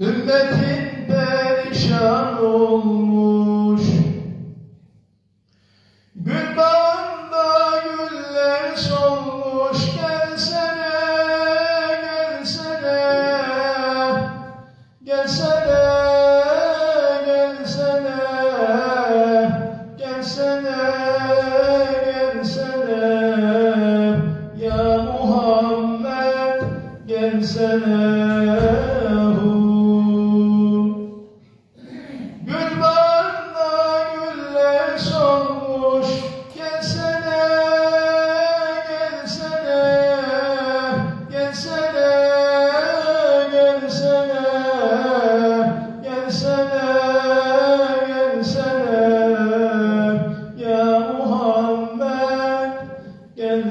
Ümmetim perişan olmuş. Gün bağında güller solmuş. Gelsene, gelsene, gelsene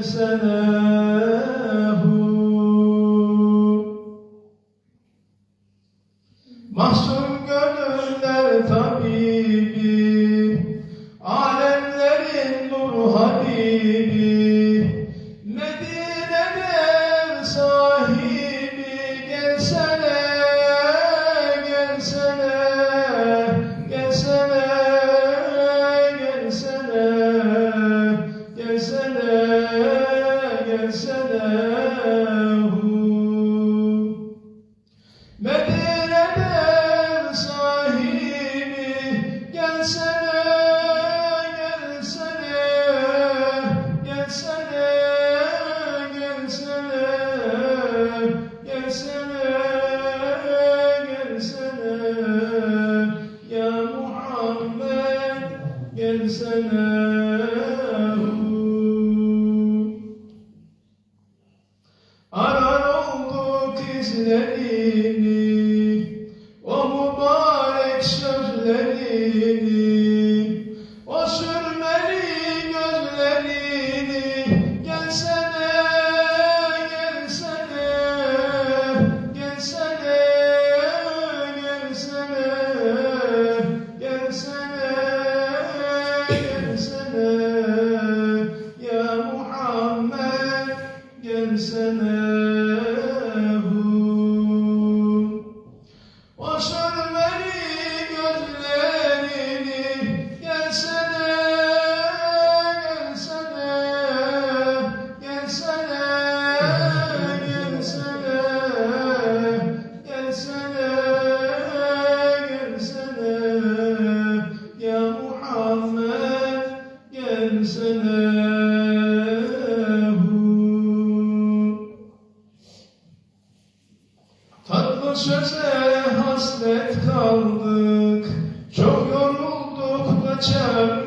sene gelsene. izlerini سناه Tatlı söze hasret kaldık. Çok yorulduk da çare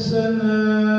سنه